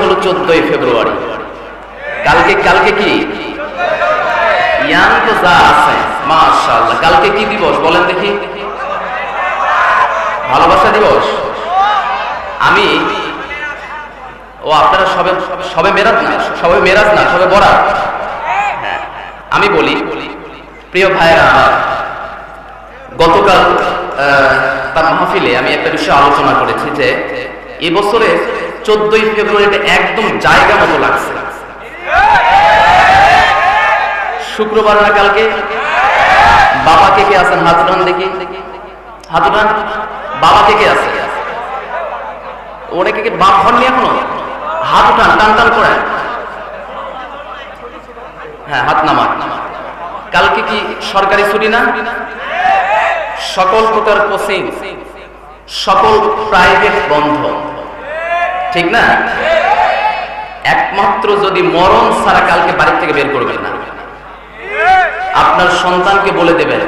হলো চোদ্দই ফেব্রুয়ারি। কালকে কালকে কি? কালকে কি দিবস বলেন দেখি। ভালোবাসা দিবস? আমি, ও, আপনারা সবে সবে মেরাজ না, সবে মেরাজ না, সবে হ্যাঁ আমি বলি, প্রিয় ভাইরা গতকাল তার মাহফিলে আমি একটা বিষয় আলোচনা করেছি যে এবছরে চোদ্দই ফেব্রুয়ারিতে একদম জায়গা মতো লাগছে। শুক্রবার না কালকে? বাবা কে কে আছেন? হাত উঠান দেখি। হাত উঠান বাবা কে কে আছে? অনেকে কি বাপ হননি এখনও? হাত উঠান, টান টান করেন হ্যাঁ হাত নামা কালকে কি সরকারি ছুটি না? সকল প্রকার কোচিং, সকল প্রাইভেট বন্ধ। ঠিক না? একমাত্র যদি মরণ ছাড়া কালকে বাড়ি থেকে বের করবেন না। আপনার সন্তানকে বলে দেবেন,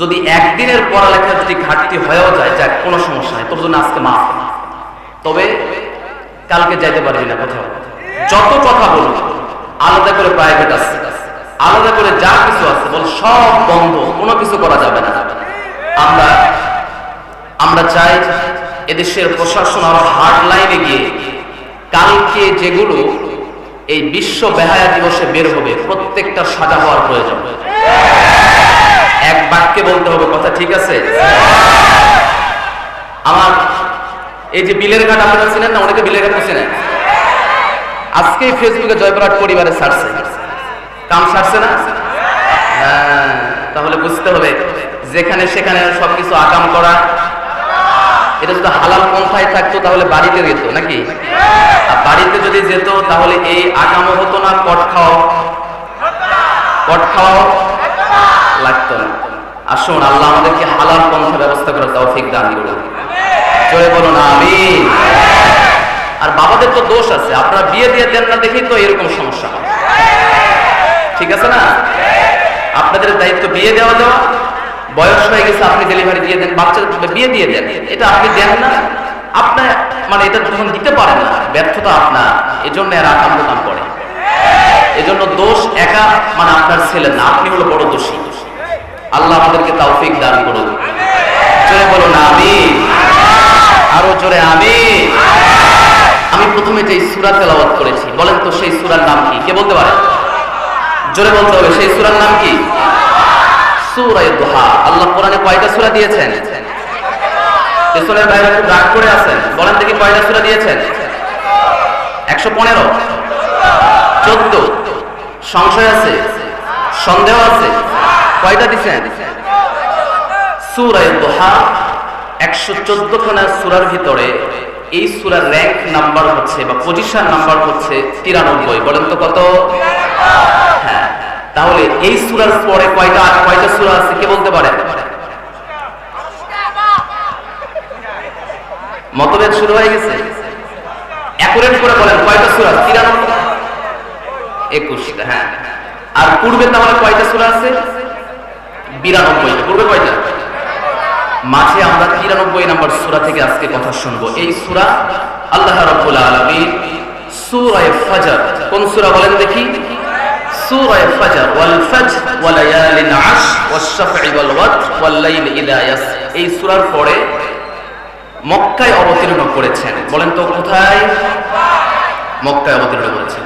যদি একদিনের পড়ালেখা যদি ঘাটতি হয়েও যায়, যাক, কোনো সমস্যা নেই, তোর জন্য আজকে মাফ। তবে কালকে যাইতে পারবি না কোথাও। যত কথা বলুন আলাদা করে প্রাইভেট আছে, আলাদা করে যা কিছু আছে, বল, সব বন্ধ, কোনো কিছু করা যাবে না। আমরা আমরা চাই এদেশের প্রশাসন আরও হার্ড লাইনে গিয়ে কালকে যেগুলো এই বিশ্ব বেহায়া দিবসে বের হবে প্রত্যেকটা সাজা হওয়ার প্রয়োজন। এক বাক্যে বলতে হবে কথা ঠিক আছে? আমার এই যে বিলের ঘাট আপনারা চিনেন না অনেকে বিলের ঘাট চিনেন। আজকে ফেসবুকে জয়প্রাট পরিবারে ছাড়ছে। কাম ছাড়ছে না? হ্যাঁ, তাহলে বুঝতে হবে যেখানে সেখানে সবকিছু আকাম করা এটা যদি হালাল পন্থায় থাকতো তাহলে বাড়িতে যেত, নাকি? আর বাড়িতে যদি যেত, তাহলে এই আকামও হতো না কট খাওয়া কট খাওয়াও লাগতো না। আসুন আল্লাহ আমাদেরকে হালাল পন্থা ব্যবস্থা করে তৌফিক দান করুন। জোরে বলুন আমি আর বাবাদের তো দোষ আছে, আপনারা বিয়ে দিয়ে দেন না দেখেই তো এরকম সমস্যা হয়। ঠিক আছে না? আপনাদের দায়িত্ব বিয়ে দেওয়া দেওয়া বয়স হয়ে গেছে, আপনি ডেলিভারি দিয়ে দেন বাচ্চা বিয়ে দিয়ে দেন। এটা আপনি দেন না। আপনার মানে এটা যখন দিতে পারেন না, ব্যর্থতা আপনার। এজন্য এর আকাম দোকান করে। এজন্য দোষ একা মানে আপনার ছেলে না, আপনি হলো বড় দোষী। আল্লাহ আমাদেরকে তৌফিক দান করুন। জোরে বলুন আমি আরও জোরে আমি আমি প্রথমে যে সূরা তেলাওয়াত করেছি, বলেন তো সেই সুরার নাম কি? কে বলতে পারে? জোরে বলতে হবে, সেই সূরার নাম কি? সূরা দুহা। আল্লাহ কোরআনে কয়টা সূরা দিয়েছেন? পেছনের বাইরে খুব রাগ করে আছেন বলেন দেখি কয়টা সূরা দিয়েছেন? একশো পনেরো। চোদ্দ। সংশয় আছে? সন্দেহ আছে? কয়টা দিচ্ছেন সুরায় দোহা একশো চোদ্দ খানা সুরার ভিতরে এই সুরার র্যাঙ্ক নাম্বার হচ্ছে বা পজিশন নাম্বার হচ্ছে তিরানব্বই। বলেন তো কত? তাহলে এই সুরার পরে কয়টা কয়টা সুরা আছে, কে বলতে পারে? মতভেদ শুরু হয়ে গেছে। অ্যাকুরেট করে বলেন কয়টা সুরা? তিরানব্বই। একুশটা হ্যাঁ। আর পূর্বে তাহলে কয়টা সুরা আছে? বিরানব্বইটা পূর্বে কয়টা? মাঝে আমরা তিরানব্বই নম্বর সুরা থেকে আজকে কথা শুনব। এই সুরা আল্লাহ রাব্বুল আলামিন সূরা ফাজর, কোন সুরা বলেন দেখি? সূরা ফজর ওয়াল ফজর ওয়া লায়ালিন আশ ওয়াস শাফঈ ওয়াল ওয়াতর ওয়াল লাইল ইযা ইয়াস এই সূরার পরে মক্কায় অবতীর্ণ করেছেন। বলেন তো কোথায়? মক্কায় অবতীর্ণ করেছেন।